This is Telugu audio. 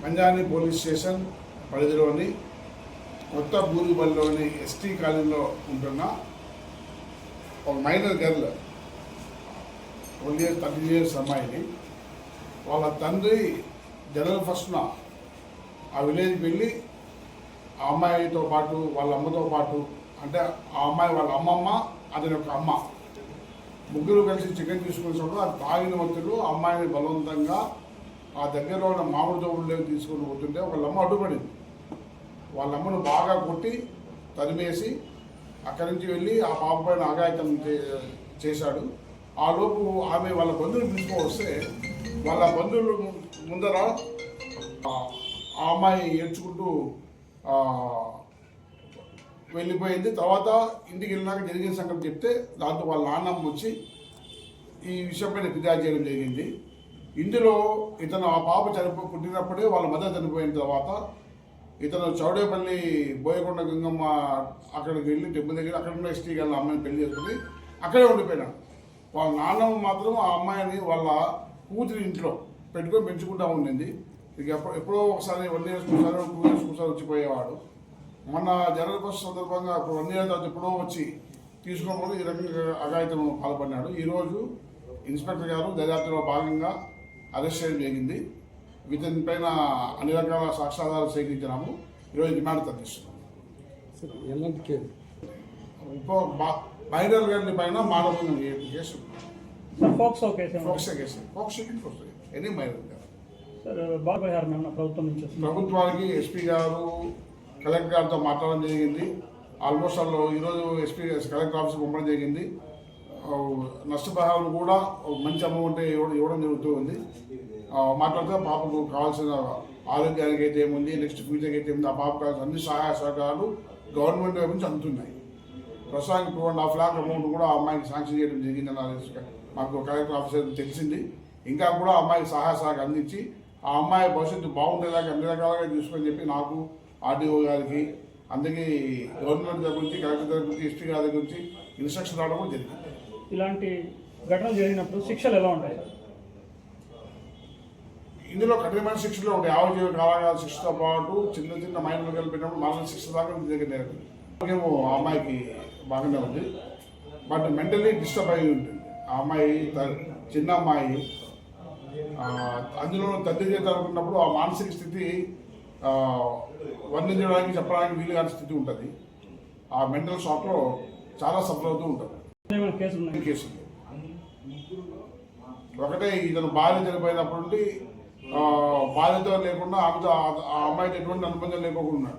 పంజాని పోలీస్ స్టేషన్ పరిధిలోని కొత్త బూరిబల్లిలోని ఎస్టీ కాలనీలో ఉంటున్న ఒక minor girl twenty years thirteen years అమ్మాయిని. వాళ్ళ తండ్రి జనరల్ ఫస్ట్న ఆ విలేజ్కి వెళ్ళి ఆ అమ్మాయితో పాటు వాళ్ళ అమ్మతో పాటు అంటే ఆ అమ్మాయి వాళ్ళ అమ్మమ్మ అతని యొక్క అమ్మ ముగ్గురు కలిసి చికెన్ తీసుకునే చోట అది తాగిన వ్యక్తులు ఆ అమ్మాయిని బలవంతంగా ఆ దగ్గరలో ఉన్న మామిడి తోపులు తీసుకొని పోతుంటే వాళ్ళమ్మ అడ్డుపడింది. వాళ్ళమ్మను బాగా కొట్టి తరిమేసి అక్కడి నుంచి వెళ్ళి ఆ పాప పైన అఘాయితం చే- చేశాడు. ఆ లోపు ఆమె వాళ్ళ బంధువులు పిలుచుకొని వస్తే వాళ్ళ బంధువులు ముందర ఆ అమ్మాయి ఏడ్చుకుంటూ వెళ్ళిపోయింది. తర్వాత ఇంటికి వెళ్ళినాక జరిగిన సంగతి చెప్తే దాంతో వాళ్ళ నాన్నమ్మ వచ్చి ఈ విషయం పైన ఫిర్యాదు చేయడం జరిగింది. ఇందులో ఇతను ఆ పాప చనిపో పుట్టినప్పుడే వాళ్ళ మదర్ చనిపోయిన తర్వాత ఇతను చౌడేపల్లి బోయకొండ గంగమ్మ అక్కడికి వెళ్ళి టెంపుల్ దగ్గర అక్కడ ఉన్న ఎస్టీ గారి అమ్మాయిని పెళ్ళి చేసుకుని అక్కడే ఉండిపోయినాడు వాళ్ళ నాన్నమ్మ మాత్రం ఆ అమ్మాయిని వాళ్ళ కూతురి ఇంట్లో పెట్టుకొని పెంచుకుంటా ఉండింది. ఇక ఎప్పుడో ఎప్పుడో ఒకసారి వన్ ఇయర్స్ ఒకసారి టూ ఇయర్స్ ఒకసారి వచ్చిపోయేవాడు. మొన్న జనరల్ బస్ సందర్భంగా అప్పుడు వన్ ఇయర్ తర్వాత ఎప్పుడో వచ్చి తీసుకున్నప్పుడు ఈ రకంగా అఘాయితం పాల్పడినాడు. ఈరోజు ఇన్స్పెక్టర్ గారు దర్యాప్తులో భాగంగా అరెస్ట్ చేయడం జరిగింది. ఇతని పైన అన్ని రకాల సాక్ష్యాధారాలు సేకరించినాము. ఈరోజు డిమాండ్ తగ్గిస్తున్నాం. సార్ ఎలాంటి కేసు? ఇంకో మైనర్ గారి పైన మానవ case POCSO case? POCSO case. POCSO కిందకి వస్తుంది ఎనీ మైనర్ గారు. ప్రభుత్వం నుంచి ప్రభుత్వానికి ఎస్పీ గారు కలెక్టర్ గారితో మాట్లాడడం జరిగింది. ఆల్మోస్ట్ వాళ్ళు ఈరోజు ఎస్పీ కలెక్టర్ ఆఫీస్కి పంపడం జరిగింది. నష్టపరిహారం కూడా మంచి అమౌంట్ ఇవ్వడం ఇవ్వడం జరుగుతూ ఉంది మాట్లాడితే పాపకు కావాల్సిన ఆరోగ్యానికి అయితే ఏముంది నెక్స్ట్ ఫ్యూచర్కి అయితే ఏముంది ఆ పాపకు కావాల్సిన అన్ని సహాయ సహకారాలు గవర్నమెంట్ వైపు నుంచి అందుతున్నాయి. ప్రస్తుతానికి two and half lakh amount కూడా ఆ అమ్మాయికి శాంక్షన్ చేయడం జరిగిందని మాకు కలెక్టర్ ఆఫీసర్ తెలిసింది. ఇంకా కూడా ఆ అమ్మాయికి సహాయ సహకారం అందించి ఆ అమ్మాయి భవిష్యత్తు బాగుండేలాగా అన్ని రకాలుగా చూసుకొని చెప్పి నాకు ఆర్డీఓ గారికి అందుకే గవర్నమెంట్ దగ్గర నుంచి కలెక్టర్ దగ్గర నుంచి ఎస్పీ గారి దగ్గర నుంచి ఇన్స్ట్రక్షన్ రావడం కూడా జరిగింది. ఇలాంటి ఘటనలు జరిగినప్పుడు శిక్షలు ఎలా ఉంటాయి ఇందులో కఠినమైన శిక్షలు ఉంటాయి. యావజీవ కావాల శిక్షతో పాటు చిన్న చిన్న మైనర్లు కలిపినప్పుడు మరణ శిక్ష దాకా మీ దగ్గర ఆరోగ్యం ఆ అమ్మాయికి బాగానే ఉంది. బట్ మెంటలీ డిస్టర్బ్ అయి ఉంటుంది. ఆ అమ్మాయి చిన్న అమ్మాయి అందులో తల్లి చేత ఆ మానసిక స్థితి వర్ణించడానికి చెప్పడానికి వీలు కాని స్థితి ఉంటుంది. ఆ మెంటల్ షాక్లో చాలా సఫర్ అవుతూ ఉంటుంది. కేసు ఒకటే ఇతను భార్య చనిపోయినప్పటి నుండి ఆ, లేకుండా ఆమెతో ఆ- అమ్మాయికి ఎటువంటి అనుబంధం లేకుండా ఉన్నాడు.